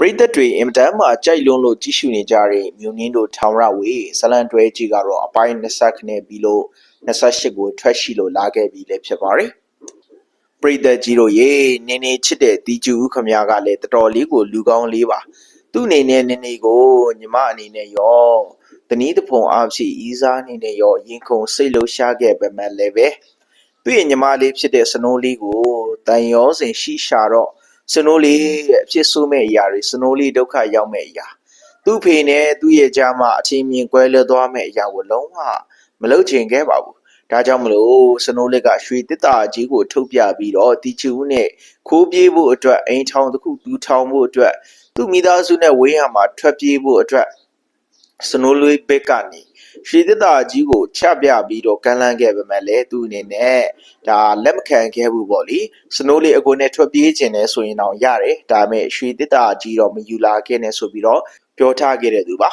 ပရိသတ်တွေအင်မတန်မှကြိုက်လွန်းလို့ကြည့်ရှုနေကြတဲ့မြူနင်းတို့ထောင်ရဝေဇလန်တွဲကြီးကတော့အပိုင်း20ခနဲ့ပြီးလို့28ကိုထွက်ရှိလို့လာခဲ့ပြီလည်းဖြစ်ပါတယ်ပရိသတ်ကြီးတို့ရေနင်းနေချစ်တဲ့တီကျူဦးခမရကလည်းတော်တော်လေးကိုလူကောင်းလေးပါသူ့အနေနဲ့နင်းနေကိုညီမအနေနဲ့ရောတနည်းတစ်ပုံအားဖြင့်ဤစားအနေနဲ့ရောရင်ခုန်စိတ်လှရှားခဲ့ပေမဲ့လည်းပဲသူ့ရဲ့ညီမလေးဖြစ်တဲ့စနိုးလေးကိုတန်ရောစင်ရှိရှာတော့ စနိုးလေးရဲ့အဖြစ်ဆိုးမဲ့အရာတွေစနိုးလေးဒုက္ခရောက်မဲ့အရာသူ့ဖေနဲ့သူ့ရဲ့ကြားမှာအချင်းမြင်ကွဲလွဲသွားမဲ့အရာကိုလုံးဝမလုပ်ချင်ခဲ့ပါဘူးဒါကြောင့်မလို့စနိုးလေးကရွှေတစ်တာကြီးကိုထုတ်ပြပြီးတော့တီချူနဲ့ခိုးပြေးဖို့အတွက်အိမ်ထောင်တစ်ခုတူထောင်ဖို့အတွက်သူ့မိသားစုနဲ့ဝေးရမှာထွက်ပြေးဖို့အတွက်စနိုးလေးဘက်ကနေ ရွှေတစ်တာကြီးကိုချပြပြီးတော့ကန်လန်းခဲ့ပေမဲ့လည်းသူ့အနေနဲ့ဒါလက်မခံခဲ့ဘူးပေါ့လေစနိုးလေးအကိုနဲ့ထွက်ပြေးခြင်းနဲ့ဆိုရင်တော့ရတယ်ဒါပေမဲ့ရွှေတစ်တာကြီးတော့မယူလာခဲ့နဲ့ဆိုပြီးတော့ပြောထားခဲ့တဲ့သူပါ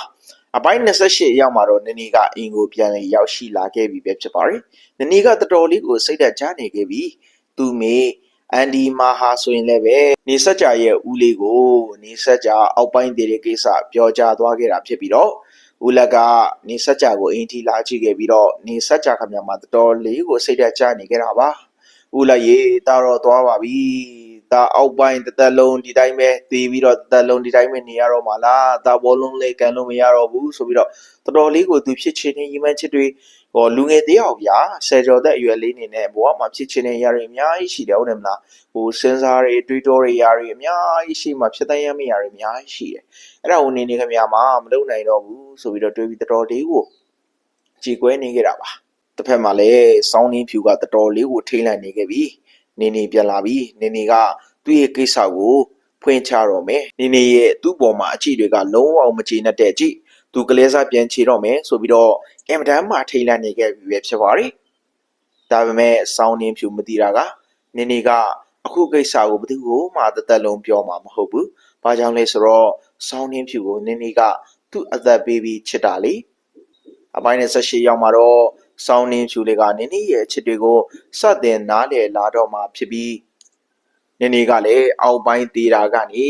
အပိုင်း28ရောက်မှာတော့နနီကအင်ကိုပြန်လေရောက်ရှိလာခဲ့ပြီပဲဖြစ်ပါတယ်နနီကတော်တော်လေးကိုစိတ်သက်သာနေခဲ့ပြီသူမေအန်ဒီမာဟာဆိုရင်လည်းပဲနေဆက်ကြရဲ့ဦးလေးကိုနေဆက်ကြအောက်ပိုင်းတည်တဲ့ကိစ္စပြောကြားသွားခဲ့တာဖြစ်ပြီးတော့ ဦးလက်က နေဆက်ကြကိုအင်တီလာကြည့်ခဲ့ပြီးတော့နေဆက်ကြခမမှာတော်တော်လေးကိုစိတ်သက်သာနေခဲ့တာပါဦးလိုက်ရေတာတော့သွားပါပြီ တာအောက်ပိုင်းတစ်သက်လုံးဒီတိုင်းပဲတည်ပြီးတော့တစ်သက်လုံးဒီတိုင်းပဲနေရတော့မှာလားတာဘောလုံးလေးကန်လို့မရတော့ဘူးဆိုပြီးတော့တော်တော်လေးကိုသူဖြစ်ချင်တဲ့ရီမန်းချစ်တွေဟောလူငယ်တယောက်ဗျာဆယ်ကျော်သက်အရွယ်လေးနေနဲ့ဘဝမှာဖြစ်ချင်တဲ့ຢာတွေအများကြီးရှိတယ်ဟုတ်တယ်မလားဟိုစဉ်းစားတွေတွေးတောတွေຢာတွေအများကြီးရှိမှဖြစ်တဲ့ရမယ့်ຢာတွေအများကြီးရှိတယ်အဲ့ဒါကိုနေနေခင်ဗျာမှာမလုပ်နိုင်တော့ဘူးဆိုပြီးတော့တွေးပြီးတော်တော်လေးကိုကြည်ကွဲနေခဲ့တာပါ တစ်ဖက်မှာလည်းစောင်းနှင်းဖြူကတော်တော်လေးကိုထိမ့်လိုက်နေခဲ့ပြီ နေနေပြန်လာပြီနေနေကသူ့ရဲ့ကိစ္စကိုဖွင့်ချတော့မယ်နေနေရဲ့သူ့ပေါ်မှာအကြည့်တွေကလုံးဝမကျေနပ်တဲ့အကြည့်သူကလေးစားပြန်ချေတော့မယ်ဆိုပြီးတော့အင်မတန်မှထိမ့်လိုက်နေခဲ့ပြီပဲဖြစ်ပါတယ်ဒါပေမဲ့စောင်းနှင်းဖြူမသိတာကနေနေကအခုကိစ္စကိုဘယ်သူကိုမှတသက်လုံးပြောမှာမဟုတ်ဘူးဘာကြောင့်လဲဆိုတော့စောင်းနှင်းဖြူကိုနေနေကသူ့အသက်ပေးပြီးချစ်တာလေအပိုင်း28ရောက်မှာတော့ စောင်းနှင်းဖြူလေးကနင်းနေရဲ့အချစ်တွေကိုစတင်နားလေလာတော့မှဖြစ်ပြီးနင်းနေကလည်းအောက်ပိုင်းသေးတာကနေ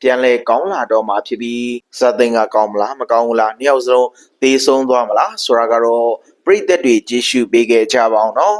ပြန်လဲကောင်းလာတော့မှဖြစ်ပြီးဇာတင်ကကောင်းမလားမကောင်းဘူးလားနှစ်ယောက်စလုံးသေဆုံးသွားမလားဆိုတာကတော့ပြိသက်တွေကြည့်ရှုပေးခဲ့ကြပါအောင်နော်